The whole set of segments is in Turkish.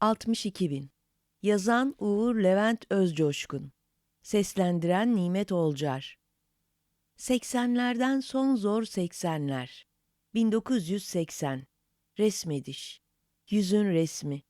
62 bin. Yazan Uğur Levent Özcoşkun. Seslendiren Nimet Olcar. 80'lerden son zor 80'ler. 1980. Resmediş. Yüzün resmi.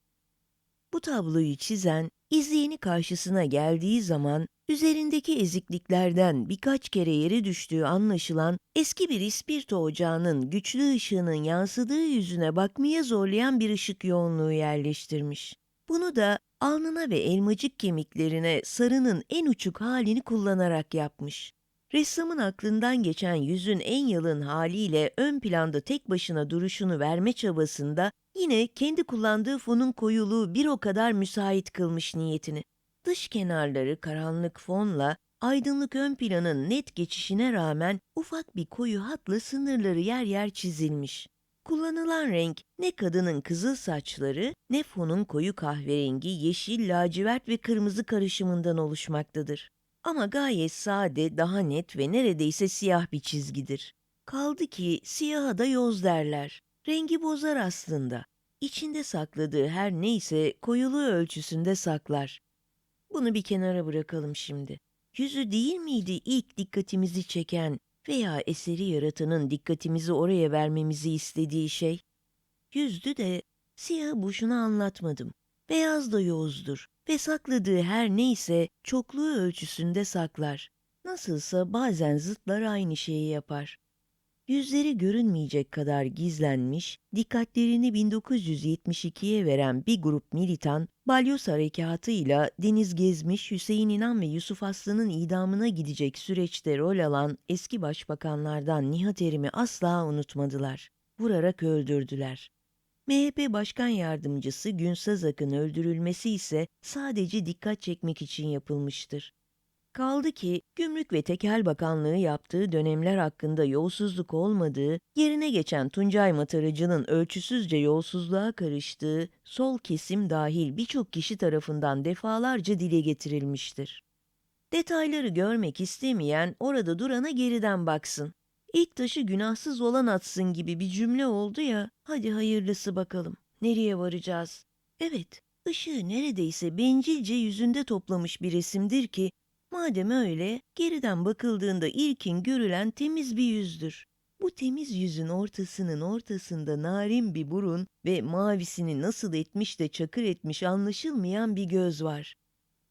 Bu tabloyu çizen, izleyeni karşısına geldiği zaman üzerindeki ezikliklerden birkaç kere yere düştüğü anlaşılan eski bir ispirto ocağının güçlü ışığının yansıdığı yüzüne bakmaya zorlayan bir ışık yoğunluğu yerleştirmiş. Bunu da alnına ve elmacık kemiklerine sarının en uçuk halini kullanarak yapmış. Ressamın aklından geçen yüzün en yalın haliyle ön planda tek başına duruşunu verme çabasında yine kendi kullandığı fonun koyuluğu bir o kadar müsait kılmış niyetini. Dış kenarları karanlık fonla aydınlık ön planın net geçişine rağmen ufak bir koyu hatla sınırları yer yer çizilmiş. Kullanılan renk ne kadının kızıl saçları ne fonun koyu kahverengi, yeşil, lacivert ve kırmızı karışımından oluşmaktadır. Ama gayet sade, daha net ve neredeyse siyah bir çizgidir. Kaldı ki siyaha da yoz derler. Rengi bozar aslında. İçinde sakladığı her neyse koyuluğu ölçüsünde saklar. Bunu bir kenara bırakalım şimdi. Yüzü değil miydi ilk dikkatimizi çeken veya eseri yaratanın dikkatimizi oraya vermemizi istediği şey? Yüzdü de siyahı boşuna anlatmadım. Beyaz da yozdur ve sakladığı her neyse çokluğu ölçüsünde saklar. Nasılsa bazen zıtlar aynı şeyi yapar. Yüzleri görünmeyecek kadar gizlenmiş, dikkatlerini 1972'ye veren bir grup militan, balyoz harekatıyla Deniz Gezmiş, Hüseyin İnan ve Yusuf Aslı'nın idamına gidecek süreçte rol alan eski başbakanlardan Nihat Erim'i asla unutmadılar. Vurarak öldürdüler. MHP Başkan Yardımcısı Günsaz Akın öldürülmesi ise sadece dikkat çekmek için yapılmıştır. Kaldı ki Gümrük ve Tekel Bakanlığı yaptığı dönemler hakkında yolsuzluk olmadığı, yerine geçen Tuncay Mataracı'nın ölçüsüzce yolsuzluğa karıştığı sol kesim dahil birçok kişi tarafından defalarca dile getirilmiştir. Detayları görmek istemeyen orada durana geriden baksın. İlk taşı günahsız olan atsın gibi bir cümle oldu ya, hadi hayırlısı bakalım. Nereye varacağız? Evet, ışığı neredeyse bencilce yüzünde toplamış bir resimdir ki, madem öyle, geriden bakıldığında ilkin görülen temiz bir yüzdür. Bu temiz yüzün ortasının ortasında narin bir burun ve mavisini nasıl etmiş de çakır etmiş anlaşılmayan bir göz var.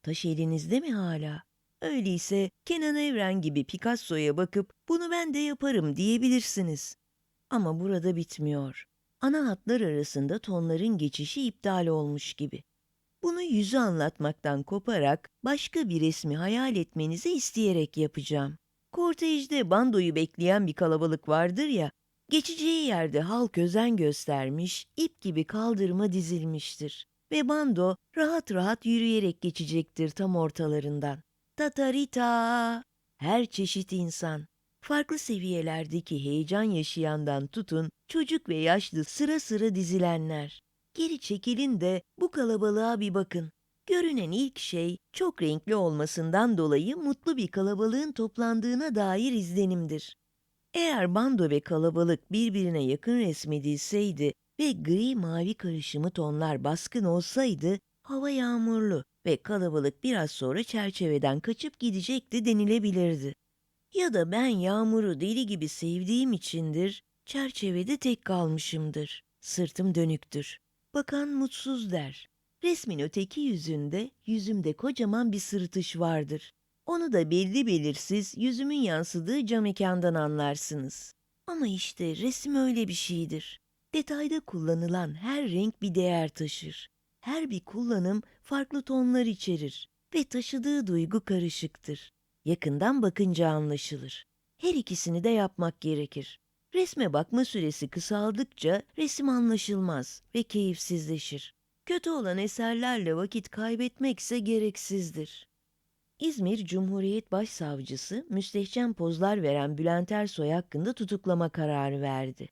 Taş elinizde mi hala? Öyleyse Kenan Evren gibi Picasso'ya bakıp bunu ben de yaparım diyebilirsiniz. Ama burada bitmiyor. Ana hatlar arasında tonların geçişi iptal olmuş gibi. Bunu yüzü anlatmaktan koparak başka bir resmi hayal etmenizi isteyerek yapacağım. Kortejde bandoyu bekleyen bir kalabalık vardır ya, geçeceği yerde halk özen göstermiş, ip gibi kaldırıma dizilmiştir. Ve bando rahat rahat yürüyerek geçecektir tam ortalarından. Tatarita! Her çeşit insan. Farklı seviyelerdeki heyecan yaşayandan tutun, çocuk ve yaşlı sıra sıra dizilenler. Geri çekilin de bu kalabalığa bir bakın. Görünen ilk şey çok renkli olmasından dolayı mutlu bir kalabalığın toplandığına dair izlenimdir. Eğer bando ve kalabalık birbirine yakın resmedilseydi ve gri mavi karışımı tonlar baskın olsaydı hava yağmurlu ve kalabalık biraz sonra çerçeveden kaçıp gidecekti denilebilirdi. Ya da ben yağmuru deli gibi sevdiğim içindir, çerçevede tek kalmışımdır. Sırtım dönüktür. Bakan mutsuz der. Resmin öteki yüzünde, yüzümde kocaman bir sırıtış vardır. Onu da belli belirsiz yüzümün yansıdığı cam mekandan anlarsınız. Ama işte resim öyle bir şeydir. Detayda kullanılan her renk bir değer taşır. Her bir kullanım farklı tonlar içerir ve taşıdığı duygu karışıktır. Yakından bakınca anlaşılır. Her ikisini de yapmak gerekir. Resme bakma süresi kısaldıkça resim anlaşılmaz ve keyifsizleşir. Kötü olan eserlerle vakit kaybetmekse gereksizdir. İzmir Cumhuriyet Başsavcısı müstehcen pozlar veren Bülent Ersoy hakkında tutuklama kararı verdi.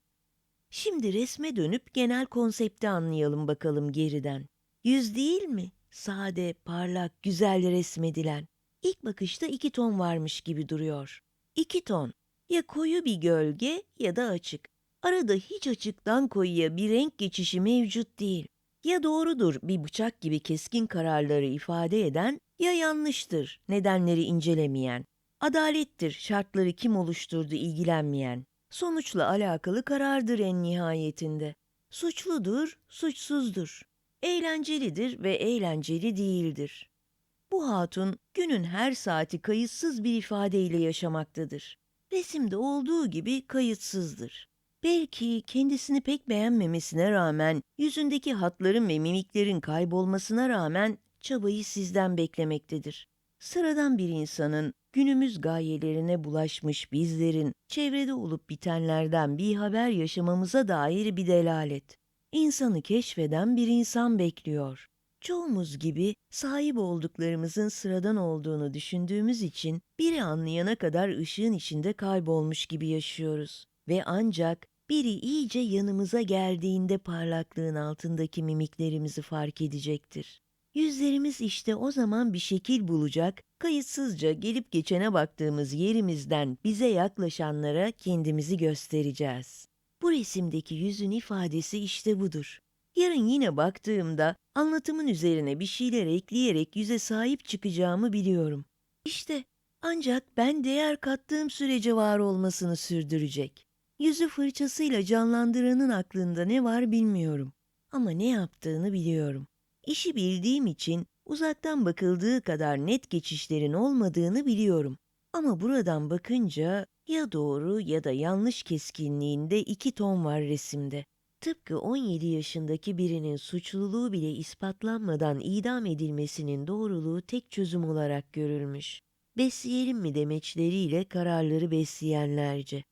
Şimdi resme dönüp genel konsepti anlayalım bakalım geriden. Yüz değil mi? Sade, parlak, güzel resmedilen. İlk bakışta iki ton varmış gibi duruyor. İki ton. Ya koyu bir gölge ya da açık. Arada hiç açıktan koyuya bir renk geçişi mevcut değil. Ya doğrudur bir bıçak gibi keskin kararları ifade eden ya yanlıştır nedenleri incelemeyen. Adalettir şartları kim oluşturdu ilgilenmeyen. Sonuçla alakalı karardır en nihayetinde. Suçludur, suçsuzdur. Eğlencelidir ve eğlenceli değildir. Bu hatun günün her saati kayıtsız bir ifadeyle yaşamaktadır. Resimde olduğu gibi kayıtsızdır. Belki kendisini pek beğenmemesine rağmen, yüzündeki hatların ve mimiklerin kaybolmasına rağmen çabayı sizden beklemektedir. Sıradan bir insanın günümüz gayelerine bulaşmış bizlerin çevrede olup bitenlerden bir haber yaşamamıza dair bir delalet. İnsanı keşfeden bir insan bekliyor. Çoğumuz gibi sahip olduklarımızın sıradan olduğunu düşündüğümüz için biri anlayana kadar ışığın içinde kaybolmuş gibi yaşıyoruz. Ve ancak biri iyice yanımıza geldiğinde parlaklığın altındaki mimiklerimizi fark edecektir. Yüzlerimiz işte o zaman bir şekil bulacak, kayıtsızca gelip geçene baktığımız yerimizden bize yaklaşanlara kendimizi göstereceğiz. Bu resimdeki yüzün ifadesi işte budur. Yarın yine baktığımda anlatımın üzerine bir şeyler ekleyerek yüze sahip çıkacağımı biliyorum. İşte ancak ben değer kattığım sürece var olmasını sürdürecek. Yüzü fırçasıyla canlandıranın aklında ne var bilmiyorum. Ama ne yaptığını biliyorum. İşi bildiğim için uzaktan bakıldığı kadar net geçişlerin olmadığını biliyorum. Ama buradan bakınca ya doğru ya da yanlış keskinliğinde iki ton var resimde. Tıpkı 17 yaşındaki birinin suçluluğu bile ispatlanmadan idam edilmesinin doğruluğu tek çözüm olarak görülmüş. Besleyelim mi demeçleriyle kararları besleyenlerce.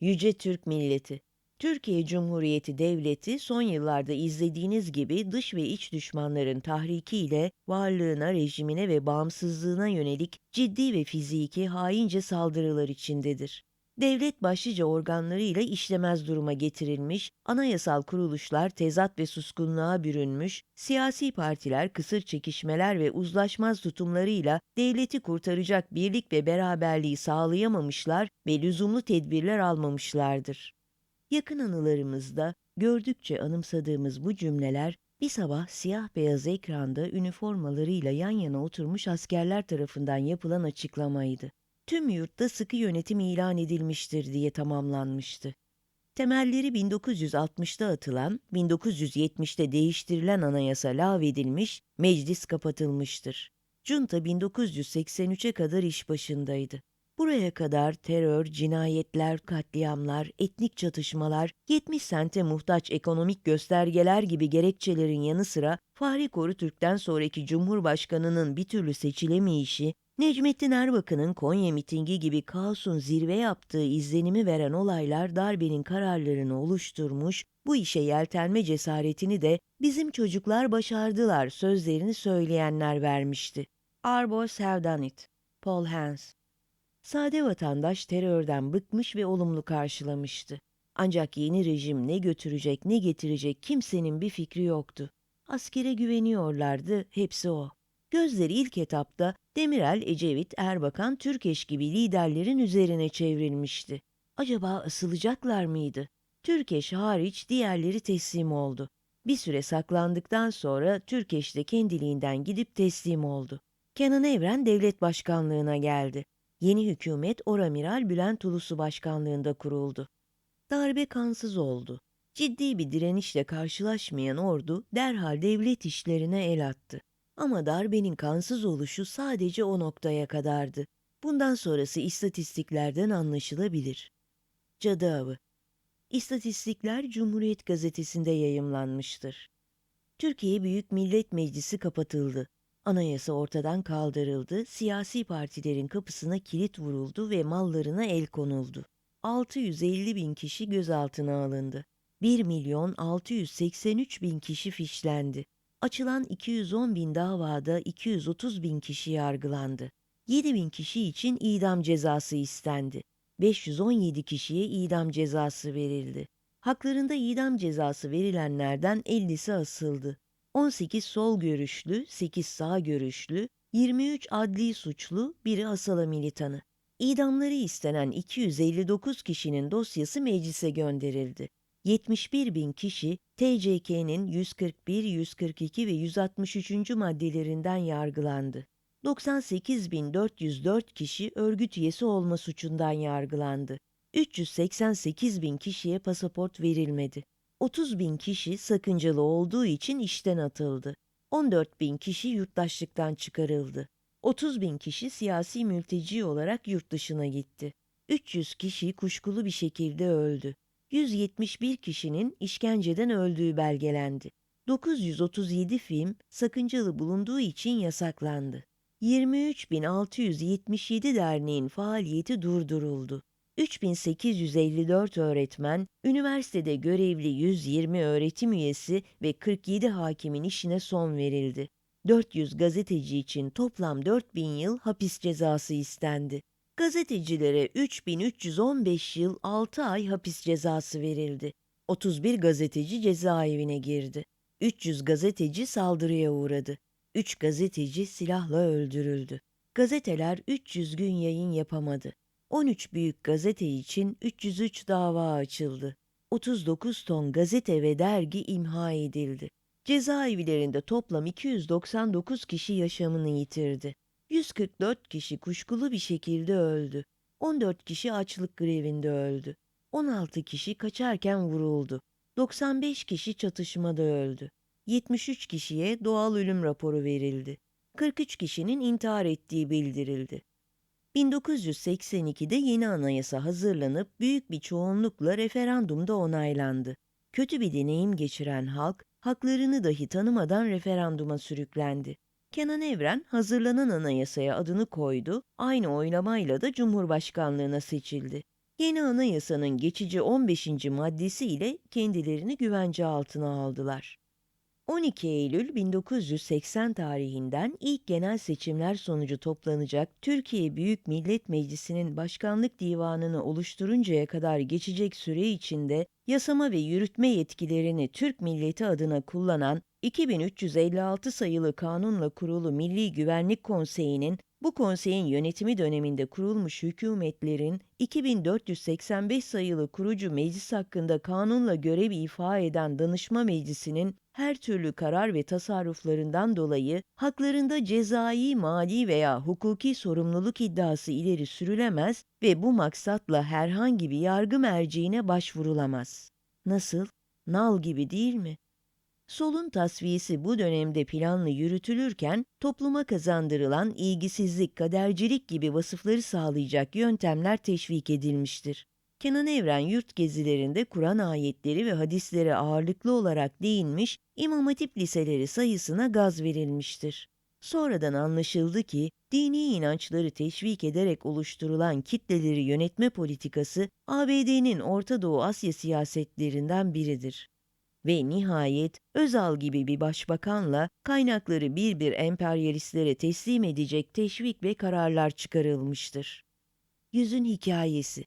Yüce Türk Milleti Türkiye Cumhuriyeti Devleti son yıllarda izlediğiniz gibi dış ve iç düşmanların tahrikiyle varlığına, rejimine ve bağımsızlığına yönelik ciddi ve fiziki haince saldırılar içindedir. Devlet başlıca organlarıyla işlemez duruma getirilmiş, anayasal kuruluşlar tezat ve suskunluğa bürünmüş, siyasi partiler kısır çekişmeler ve uzlaşmaz tutumlarıyla devleti kurtaracak birlik ve beraberliği sağlayamamışlar ve lüzumlu tedbirler almamışlardır. Yakın anılarımızda gördükçe anımsadığımız bu cümleler bir sabah siyah beyaz ekranda üniformalarıyla yan yana oturmuş askerler tarafından yapılan açıklamaydı. Tüm yurtta sıkı yönetim ilan edilmiştir diye tamamlanmıştı. Temelleri 1960'da atılan, 1970'te değiştirilen anayasa lağvedilmiş, meclis kapatılmıştır. Junta 1983'e kadar iş başındaydı. Buraya kadar terör, cinayetler, katliamlar, etnik çatışmalar, 70 sente muhtaç ekonomik göstergeler gibi gerekçelerin yanı sıra Fahri Korutürk'ten sonraki Cumhurbaşkanı'nın bir türlü seçilemeyişi, Necmettin Erbakan'ın Konya mitingi gibi kaosun zirve yaptığı izlenimi veren olaylar darbenin kararlarını oluşturmuş, bu işe yeltenme cesaretini de bizim çocuklar başardılar sözlerini söyleyenler vermişti. Our boys have done it. Paul Hans Sade vatandaş terörden bıkmış ve olumlu karşılamıştı. Ancak yeni rejim ne götürecek ne getirecek kimsenin bir fikri yoktu. Askere güveniyorlardı, hepsi o. Gözleri ilk etapta Demirel, Ecevit, Erbakan, Türkeş gibi liderlerin üzerine çevrilmişti. Acaba asılacaklar mıydı? Türkeş hariç diğerleri teslim oldu. Bir süre saklandıktan sonra Türkeş de kendiliğinden gidip teslim oldu. Kenan Evren devlet başkanlığına geldi. Yeni hükümet Oramiral Bülent Ulusu başkanlığında kuruldu. Darbe kansız oldu. Ciddi bir direnişle karşılaşmayan ordu derhal devlet işlerine el attı. Ama darbenin kansız oluşu sadece o noktaya kadardı. Bundan sonrası istatistiklerden anlaşılabilir. Cadı Avı İstatistikler Cumhuriyet Gazetesi'nde yayımlanmıştır. Türkiye Büyük Millet Meclisi kapatıldı. Anayasa ortadan kaldırıldı, siyasi partilerin kapısına kilit vuruldu ve mallarına el konuldu. 650 bin kişi gözaltına alındı. 1 milyon 683 bin kişi fişlendi. Açılan 210 bin davada 230 bin kişi yargılandı. 7 bin kişi için idam cezası istendi. 517 kişiye idam cezası verildi. Haklarında idam cezası verilenlerden 50'si asıldı. 18 sol görüşlü, 8 sağ görüşlü, 23 adli suçlu, biri asala militanı. İdamları istenen 259 kişinin dosyası meclise gönderildi. 71 bin kişi TCK'nin 141, 142 ve 163. maddelerinden yargılandı. 98.404 kişi örgüt üyesi olma suçundan yargılandı. 388 bin kişiye pasaport verilmedi. 30 bin kişi sakıncalı olduğu için işten atıldı. 14 bin kişi yurttaşlıktan çıkarıldı. 30 bin kişi siyasi mülteci olarak yurt dışına gitti. 300 kişi kuşkulu bir şekilde öldü. 171 kişinin işkenceden öldüğü belgelendi. 937 film sakıncalı bulunduğu için yasaklandı. 23.677 derneğin faaliyeti durduruldu. 3854 öğretmen, üniversitede görevli 120 öğretim üyesi ve 47 hakimin işine son verildi. 400 gazeteci için toplam 4000 yıl hapis cezası istendi. Gazetecilere 3315 yıl 6 ay hapis cezası verildi. 31 gazeteci cezaevine girdi. 300 gazeteci saldırıya uğradı. 3 gazeteci silahla öldürüldü. Gazeteler 300 gün yayın yapamadı. 13 büyük gazete için 303 dava açıldı. 39 ton gazete ve dergi imha edildi. Cezaevlerinde toplam 299 kişi yaşamını yitirdi. 144 kişi kuşkulu bir şekilde öldü. 14 kişi açlık grevinde öldü. 16 kişi kaçarken vuruldu. 95 kişi çatışmada öldü. 73 kişiye doğal ölüm raporu verildi. 43 kişinin intihar ettiği bildirildi. 1982'de yeni anayasa hazırlanıp büyük bir çoğunlukla referandumda onaylandı. Kötü bir deneyim geçiren halk, haklarını dahi tanımadan referanduma sürüklendi. Kenan Evren hazırlanan anayasaya adını koydu, aynı oylamayla da Cumhurbaşkanlığına seçildi. Yeni anayasanın geçici 15. maddesi ile kendilerini güvence altına aldılar. 12 Eylül 1980 tarihinden ilk genel seçimler sonucu toplanacak Türkiye Büyük Millet Meclisi'nin başkanlık divanını oluşturuncaya kadar geçecek süre içinde yasama ve yürütme yetkilerini Türk milleti adına kullanan 2356 sayılı kanunla kurulu Milli Güvenlik Konseyi'nin bu konseyin yönetimi döneminde kurulmuş hükümetlerin 2485 sayılı kurucu meclis hakkında kanunla görev ifa eden danışma meclisinin her türlü karar ve tasarruflarından dolayı haklarında cezai, mali veya hukuki sorumluluk iddiası ileri sürülemez ve bu maksatla herhangi bir yargı merciine başvurulamaz. Nasıl? Nal gibi değil mi? Solun tasfiyesi bu dönemde planlı yürütülürken topluma kazandırılan ilgisizlik, kadercilik gibi vasıfları sağlayacak yöntemler teşvik edilmiştir. Kenan Evren yurt gezilerinde Kur'an ayetleri ve hadislere ağırlıklı olarak değinmiş, İmam Hatip liseleri sayısına gaz verilmiştir. Sonradan anlaşıldı ki dini inançları teşvik ederek oluşturulan kitleleri yönetme politikası ABD'nin Orta Doğu Asya siyasetlerinden biridir. Ve nihayet Özal gibi bir başbakanla kaynakları bir bir emperyalistlere teslim edecek teşvik ve kararlar çıkarılmıştır. Yüzün hikayesi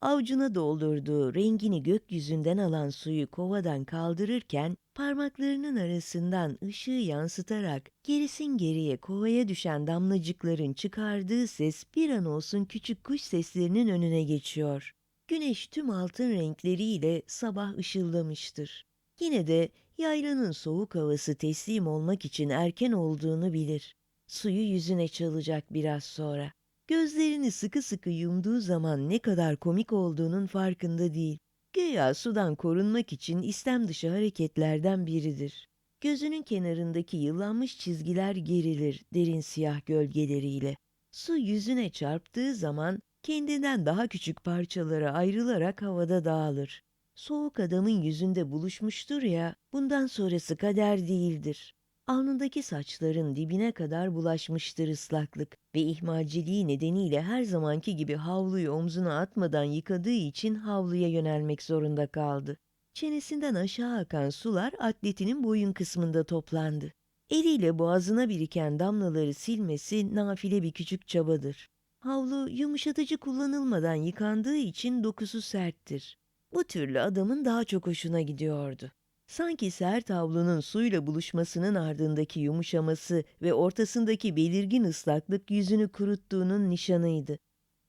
Avcuna doldurduğu rengini gökyüzünden alan suyu kovadan kaldırırken parmaklarının arasından ışığı yansıtarak gerisin geriye kovaya düşen damlacıkların çıkardığı ses bir an olsun küçük kuş seslerinin önüne geçiyor. Güneş tüm altın renkleriyle sabah ışıldamıştır. Yine de yaylanın soğuk havası teslim olmak için erken olduğunu bilir. Suyu yüzüne çalacak biraz sonra. Gözlerini sıkı sıkı yumduğu zaman ne kadar komik olduğunun farkında değil. Güya sudan korunmak için istem dışı hareketlerden biridir. Gözünün kenarındaki yıllanmış çizgiler gerilir derin siyah gölgeleriyle. Su yüzüne çarptığı zaman kendinden daha küçük parçalara ayrılarak havada dağılır. Soğuk adamın yüzünde buluşmuştur ya, bundan sonrası kader değildir. Alnındaki saçların dibine kadar bulaşmıştır ıslaklık ve ihmalciliği nedeniyle her zamanki gibi havluyu omzuna atmadan yıkadığı için havluya yönelmek zorunda kaldı. Çenesinden aşağı akan sular atletinin boyun kısmında toplandı. Eliyle boğazına biriken damlaları silmesi nafile bir küçük çabadır. Havlu yumuşatıcı kullanılmadan yıkandığı için dokusu serttir. Bu türlü adamın daha çok hoşuna gidiyordu. Sanki sert havlunun suyla buluşmasının ardındaki yumuşaması ve ortasındaki belirgin ıslaklık yüzünü kuruttuğunun nişanıydı.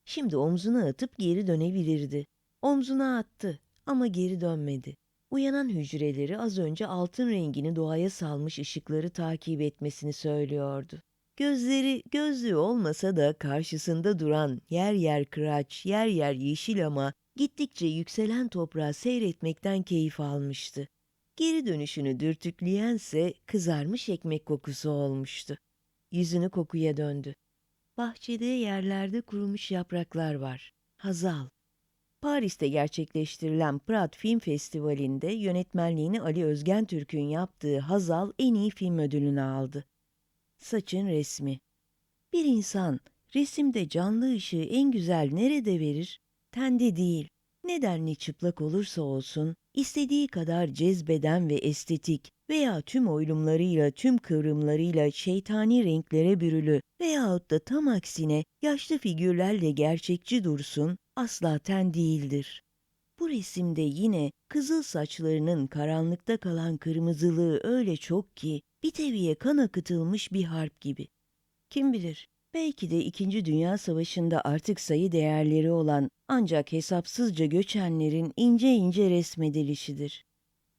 Şimdi omzuna atıp geri dönebilirdi. Omzuna attı Ama geri dönmedi. Uyanan hücreleri az önce altın rengini doğaya salmış ışıkları takip etmesini söylüyordu. Gözleri gözlüğü olmasa da karşısında duran yer yer kıraç, yer yer yeşil ama gittikçe yükselen toprağı seyretmekten keyif almıştı. Geri dönüşünü dürtükleyense kızarmış ekmek kokusu olmuştu. Yüzünü kokuya döndü. Bahçede yerlerde kurumuş yapraklar var. Hazal. Paris'te gerçekleştirilen Prat Film Festivali'nde yönetmenliğini Ali Özgen Türk'ün yaptığı Hazal en iyi film ödülünü aldı. Saçın resmi. Bir insan resimde canlı ışığı en güzel nerede verir? Tende değil. Nedenli çıplak olursa olsun, istediği kadar cezbeden ve estetik veya tüm oylumlarıyla, tüm kıvrımlarıyla şeytani renklere bürülü veyahut da tam aksine yaşlı figürlerle gerçekçi dursun, asla ten değildir. Bu resimde yine kızıl saçlarının karanlıkta kalan kırmızılığı öyle çok ki bir teviye kan akıtılmış bir harp gibi. Kim bilir, belki de İkinci Dünya Savaşı'nda artık sayı değerleri olan ancak hesapsızca göçenlerin ince ince resmedilişidir.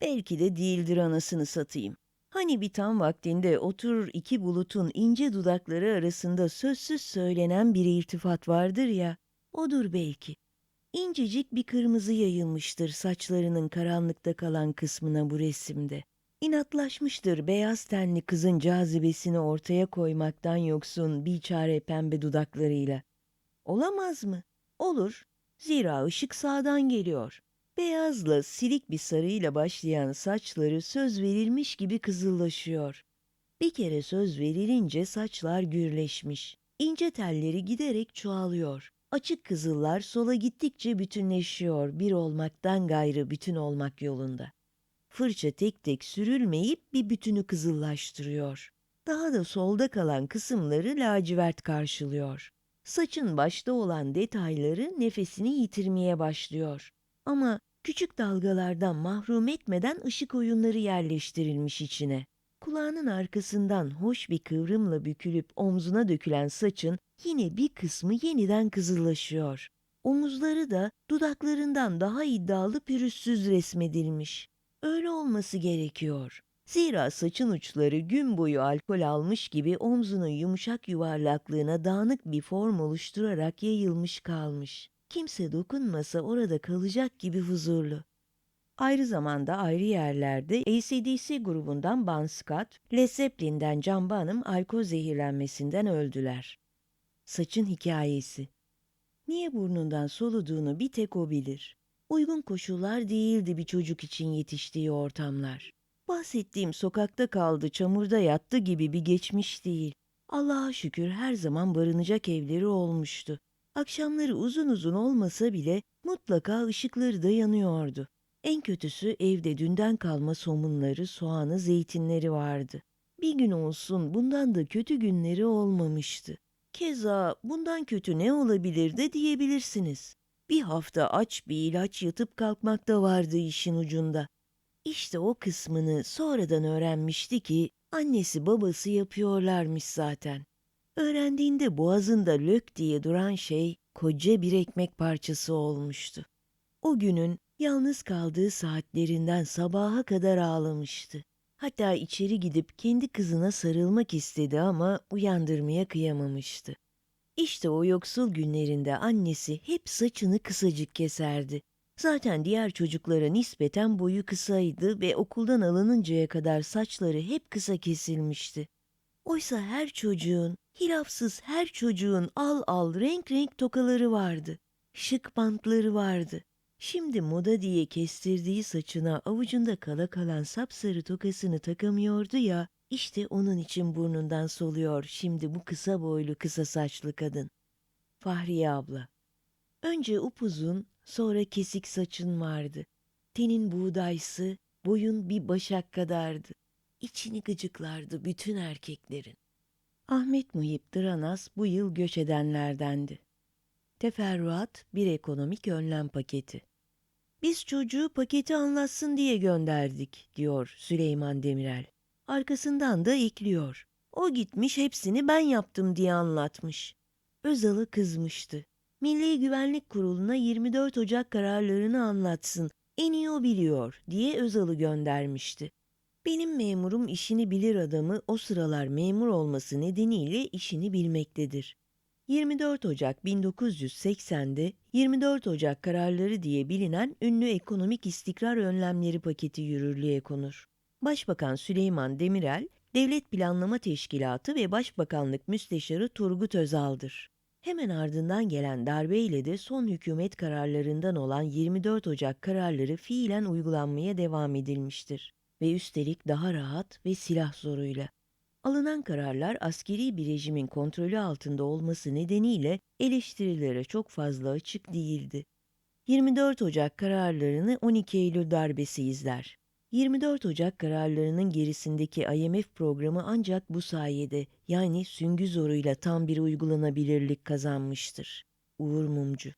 Belki de değildir anasını satayım. Hani bir tam vaktinde oturur iki bulutun ince dudakları arasında sözsüz söylenen bir irtifat vardır ya, odur belki. İncecik bir kırmızı yayılmıştır saçlarının karanlıkta kalan kısmına bu resimde. İnatlaşmıştır beyaz tenli kızın cazibesini ortaya koymaktan yoksun biçare pembe dudaklarıyla. Olamaz mı? Olur. Zira ışık sağdan geliyor. Beyazla silik bir sarıyla başlayan saçları söz verilmiş gibi kızıllaşıyor. Bir kere söz verilince saçlar gürleşmiş. İnce telleri giderek çoğalıyor. Açık kızıllar sola gittikçe bütünleşiyor bir olmaktan gayrı bütün olmak yolunda. Fırça tek tek sürülmeyip bir bütünü kızıllaştırıyor. Daha da solda kalan kısımları lacivert karşılıyor. Saçın başta olan detayları nefesini yitirmeye başlıyor. Ama küçük dalgalardan mahrum etmeden ışık oyunları yerleştirilmiş içine. Kulağının arkasından hoş bir kıvrımla bükülüp omzuna dökülen saçın yine bir kısmı yeniden kızıllaşıyor. Omuzları da dudaklarından daha iddialı pürüzsüz resmedilmiş. Öyle olması gerekiyor. Zira saçın uçları gün boyu alkol almış gibi omzunun yumuşak yuvarlaklığına dağınık bir form oluşturarak yayılmış kalmış. Kimse dokunmasa orada kalacak gibi huzurlu. Ayrı zamanda ayrı yerlerde ACDC grubundan Bon Scott, Led Zeppelin'den Can Bonham alkol zehirlenmesinden öldüler. Saçın hikayesi. Niye burnundan soluduğunu bir tek o bilir. Uygun koşullar değildi bir çocuk için yetiştiği ortamlar. Bahsettiğim sokakta kaldı, çamurda yattı gibi bir geçmiş değil. Allah'a şükür her zaman barınacak evleri olmuştu. Akşamları uzun uzun olmasa bile mutlaka ışıkları da yanıyordu. En kötüsü evde dünden kalma somunları, soğanı, zeytinleri vardı. Bir gün olsun bundan da kötü günleri olmamıştı. Keza bundan kötü ne olabilir de diyebilirsiniz. Bir hafta aç bir ilaç yatıp kalkmak da vardı işin ucunda. İşte o kısmını sonradan öğrenmişti ki annesi babası yapıyorlarmış zaten. Öğrendiğinde boğazında lök diye duran şey koca bir ekmek parçası olmuştu. O günün yalnız kaldığı saatlerinden sabaha kadar ağlamıştı. Hatta içeri gidip kendi kızına sarılmak istedi ama uyandırmaya kıyamamıştı. İşte o yoksul günlerinde annesi hep saçını kısacık keserdi. Zaten diğer çocuklara nispeten boyu kısaydı ve okuldan alınıncaya kadar saçları hep kısa kesilmişti. Oysa her çocuğun, hilafsız her çocuğun al al renk renk tokaları vardı. Şık bantları vardı. Şimdi moda diye kestirdiği saçına avucunda kala kalan sapsarı tokasını takamıyordu ya, işte onun için burnundan soluyor şimdi bu kısa boylu kısa saçlı kadın. Fahriye abla. Önce upuzun, sonra kesik saçın vardı. Tenin buğdaysı, boyun bir başak kadardı. İçini gıcıklardı bütün erkeklerin. Ahmet Muhip Dıranas bu yıl göç edenlerdendi. Teferruat bir ekonomik önlem paketi. Biz çocuğu paketi anlatsın diye gönderdik, diyor Süleyman Demirel. Arkasından da ekliyor. O gitmiş hepsini ben yaptım diye anlatmış. Özal'a kızmıştı. Milli Güvenlik Kurulu'na 24 Ocak kararlarını anlatsın. En iyi o biliyor diye Özal'ı göndermişti. Benim memurum işini bilir adamı o sıralar memur olması nedeniyle işini bilmektedir. 24 Ocak 1980'de 24 Ocak kararları diye bilinen ünlü ekonomik istikrar önlemleri paketi yürürlüğe konur. Başbakan Süleyman Demirel, Devlet Planlama Teşkilatı ve Başbakanlık Müsteşarı Turgut Özal'dır. Hemen ardından gelen darbeyle de son hükümet kararlarından olan 24 Ocak kararları fiilen uygulanmaya devam edilmiştir ve üstelik daha rahat ve silah zoruyla. Alınan kararlar askeri bir rejimin kontrolü altında olması nedeniyle eleştirilere çok fazla açık değildi. 24 Ocak kararlarını 12 Eylül darbesi izler. 24 Ocak kararlarının gerisindeki IMF programı ancak bu sayede yani süngü zoruyla tam bir uygulanabilirlik kazanmıştır. Uğur Mumcu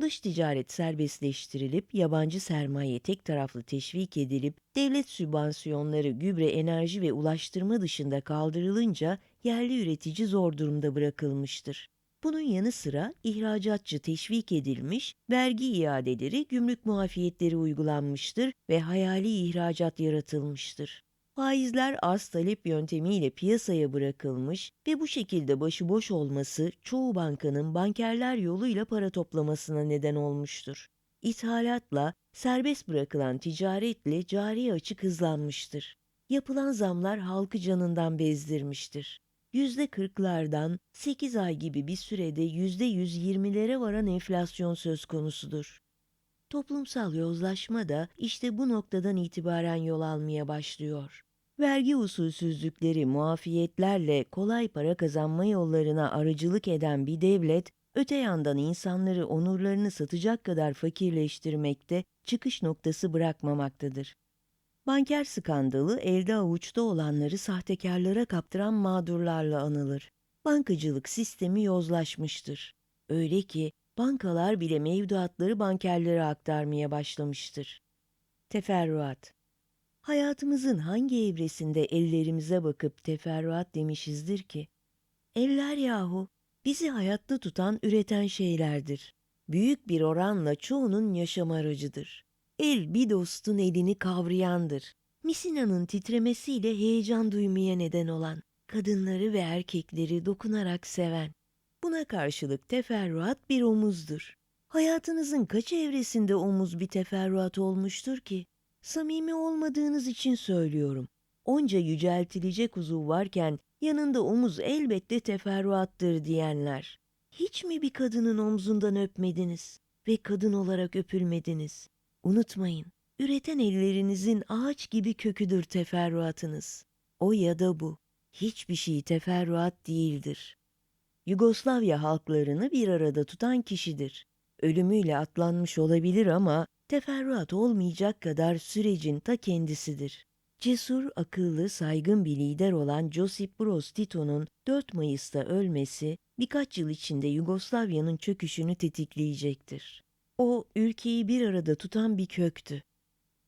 Dış ticaret serbestleştirilip yabancı sermaye tek taraflı teşvik edilip devlet sübvansiyonları gübre, enerji ve ulaştırma dışında kaldırılınca yerli üretici zor durumda bırakılmıştır. Bunun yanı sıra ihracatçı teşvik edilmiş, vergi iadeleri, gümrük muafiyetleri uygulanmıştır ve hayali ihracat yaratılmıştır. Faizler az talep yöntemiyle piyasaya bırakılmış ve bu şekilde başıboş olması çoğu bankanın bankerler yoluyla para toplamasına neden olmuştur. İthalatla, serbest bırakılan ticaretle cari açık hızlanmıştır. Yapılan zamlar halkı canından bezdirmiştir. Yüzde kırklardan 8 ay gibi bir sürede yüzde yüz yirmilere varan enflasyon söz konusudur. Toplumsal yozlaşma da işte bu noktadan itibaren yol almaya başlıyor. Vergi usulsüzlükleri, muafiyetlerle kolay para kazanma yollarına aracılık eden bir devlet, öte yandan insanları onurlarını satacak kadar fakirleştirmekte, çıkış noktası bırakmamaktadır. Banker skandalı elde avuçta olanları sahtekarlara kaptıran mağdurlarla anılır. Bankacılık sistemi yozlaşmıştır. Öyle ki bankalar bile mevduatları bankerlere aktarmaya başlamıştır. Teferruat Hayatımızın hangi evresinde ellerimize bakıp teferruat demişizdir ki? Eller yahu, bizi hayatta tutan, üreten şeylerdir. Büyük bir oranla çoğunun yaşam aracıdır. El bir dostun elini kavrayandır. Misina'nın titremesiyle heyecan duymaya neden olan, kadınları ve erkekleri dokunarak seven. Buna karşılık teferruat bir omuzdur. Hayatınızın kaç evresinde omuz bir teferruat olmuştur ki? Samimi olmadığınız için söylüyorum. Onca yüceltilecek uzuv varken yanında omuz elbette teferruattır diyenler. Hiç mi bir kadının omzundan öpmediniz ve kadın olarak öpülmediniz? Unutmayın, üreten ellerinizin ağaç gibi köküdür teferruatınız. O ya da bu. Hiçbir şey teferruat değildir. Yugoslavya halklarını bir arada tutan kişidir. Ölümüyle atlanmış olabilir ama teferruat olmayacak kadar sürecin ta kendisidir. Cesur, akıllı, saygın bir lider olan Josip Broz Tito'nun 4 Mayıs'ta ölmesi birkaç yıl içinde Yugoslavya'nın çöküşünü tetikleyecektir. O, ülkeyi bir arada tutan bir köktü.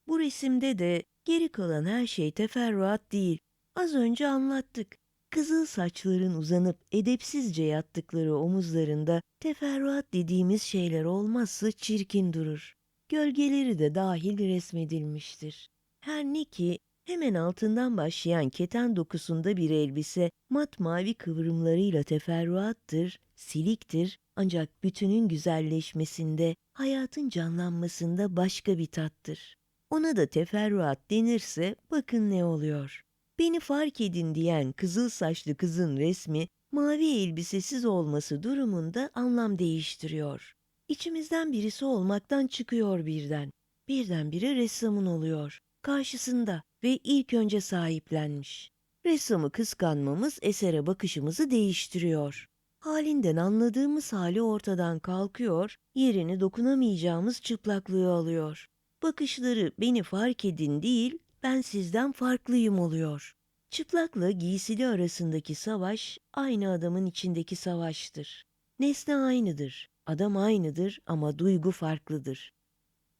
Bu resimde de geri kalan her şey teferruat değil. Az önce anlattık. Kızıl saçların uzanıp edepsizce yattıkları omuzlarında teferruat dediğimiz şeyler olmazsa çirkin durur. Gölgeleri de dahil resmedilmiştir. Her ne ki hemen altından başlayan keten dokusunda bir elbise mat mavi kıvrımlarıyla teferruattır, siliktir ancak bütünün güzelleşmesinde, hayatın canlanmasında başka bir tattır. Ona da teferruat denirse bakın ne oluyor. Beni fark edin diyen kızıl saçlı kızın resmi mavi elbisesiz olması durumunda anlam değiştiriyor. İçimizden birisi olmaktan çıkıyor birden. Birdenbire ressamın oluyor. Karşısında ve ilk önce sahiplenmiş. Ressamı kıskanmamız esere bakışımızı değiştiriyor. Halinden anladığımız hali ortadan kalkıyor, yerini dokunamayacağımız çıplaklığı alıyor. Bakışları beni fark edin değil, ben sizden farklıyım oluyor. Çıplakla giysili arasındaki savaş aynı adamın içindeki savaştır. Nesne aynıdır, adam aynıdır ama duygu farklıdır.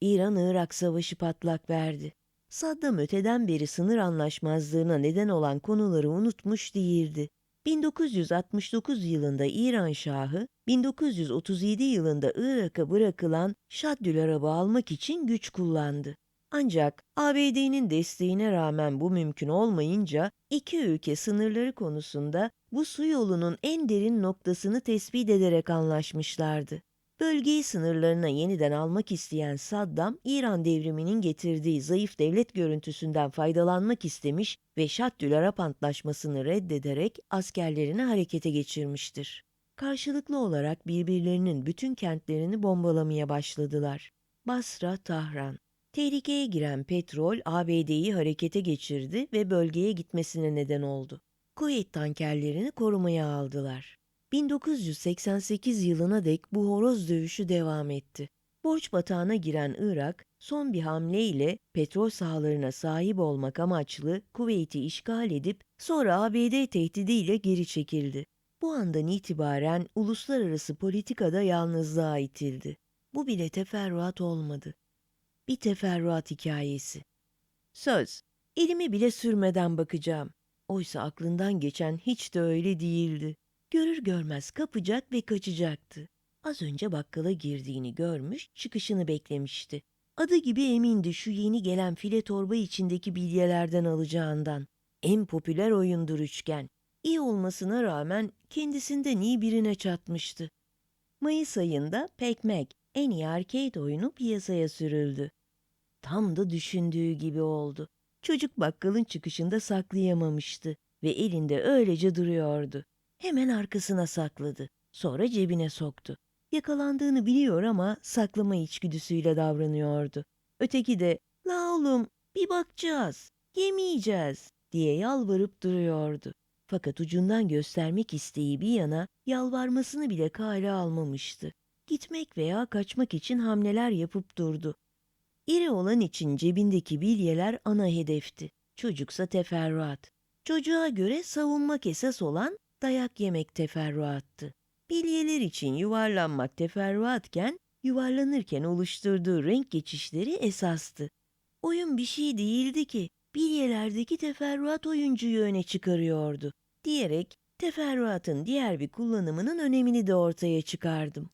İran-Irak savaşı patlak verdi. Saddam öteden beri sınır anlaşmazlığına neden olan konuları unutmuş değildi. 1969 yılında İran Şahı, 1937 yılında Irak'a bırakılan Şaddülarab'ı almak için güç kullandı. Ancak ABD'nin desteğine rağmen bu mümkün olmayınca iki ülke sınırları konusunda bu su yolunun en derin noktasını tespit ederek anlaşmışlardı. Bölgeyi sınırlarına yeniden almak isteyen Saddam, İran devriminin getirdiği zayıf devlet görüntüsünden faydalanmak istemiş ve Şaddülarap Antlaşması'nı reddederek askerlerini harekete geçirmiştir. Karşılıklı olarak birbirlerinin bütün kentlerini bombalamaya başladılar. Basra, Tahran. Tehlikeye giren petrol ABD'yi harekete geçirdi ve bölgeye gitmesine neden oldu. Kuveyt tankerlerini korumaya aldılar. 1988 yılına dek bu horoz dövüşü devam etti. Borç batağına giren Irak, son bir hamleyle petrol sahalarına sahip olmak amaçlı Kuveyt'i işgal edip sonra ABD tehdidiyle geri çekildi. Bu andan itibaren uluslararası politikada yalnızlığa itildi. Bu bile teferruat olmadı. Bir teferruat hikayesi. Söz, elimi bile sürmeden bakacağım. Oysa aklından geçen hiç de öyle değildi. Görür görmez kapacak ve kaçacaktı. Az önce bakkala girdiğini görmüş, çıkışını beklemişti. Adı gibi emindi şu yeni gelen file torba içindeki bilyelerden alacağından. En popüler oyundur üçgen. İyi olmasına rağmen kendisinden iyi birine çatmıştı. Mayıs ayında Pac-Man en iyi arcade oyunu piyasaya sürüldü. Tam da düşündüğü gibi oldu. Çocuk bakkalın çıkışında saklayamamıştı ve elinde öylece duruyordu. Hemen arkasına sakladı. Sonra cebine soktu. Yakalandığını biliyor ama saklama içgüdüsüyle davranıyordu. Öteki de la oğlum bir bakacağız, yemeyeceğiz diye yalvarıp duruyordu. Fakat ucundan göstermek isteği bir yana yalvarmasını bile kale almamıştı. Gitmek veya kaçmak için hamleler yapıp durdu. İri olan için cebindeki bilyeler ana hedefti. Çocuksa teferruat. Çocuğa göre savunmak esas olan dayak yemek teferruattı. Bilyeler için yuvarlanmak teferruatken, yuvarlanırken oluşturduğu renk geçişleri esastı. Oyun bir şey değildi ki, bilyelerdeki teferruat oyuncuyu öne çıkarıyordu, diyerek teferruatın diğer bir kullanımının önemini de ortaya çıkardım.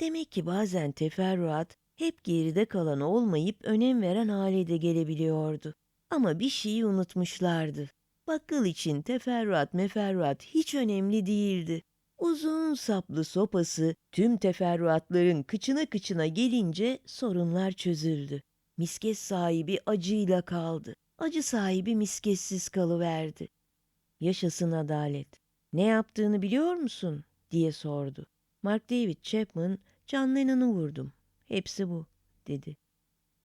Demek ki bazen teferruat hep geride kalan olmayıp önem veren hale de gelebiliyordu. Ama bir şeyi unutmuşlardı. Bakkal için teferruat meferruat hiç önemli değildi. Uzun saplı sopası tüm teferruatların kıçına kıçına gelince sorunlar çözüldü. Miskes sahibi acıyla kaldı. Acı sahibi miskessiz kalıverdi. Yaşasın adalet. Ne yaptığını biliyor musun? diye sordu. Mark David Chapman, John Lennon'u vurdum. Hepsi bu, dedi.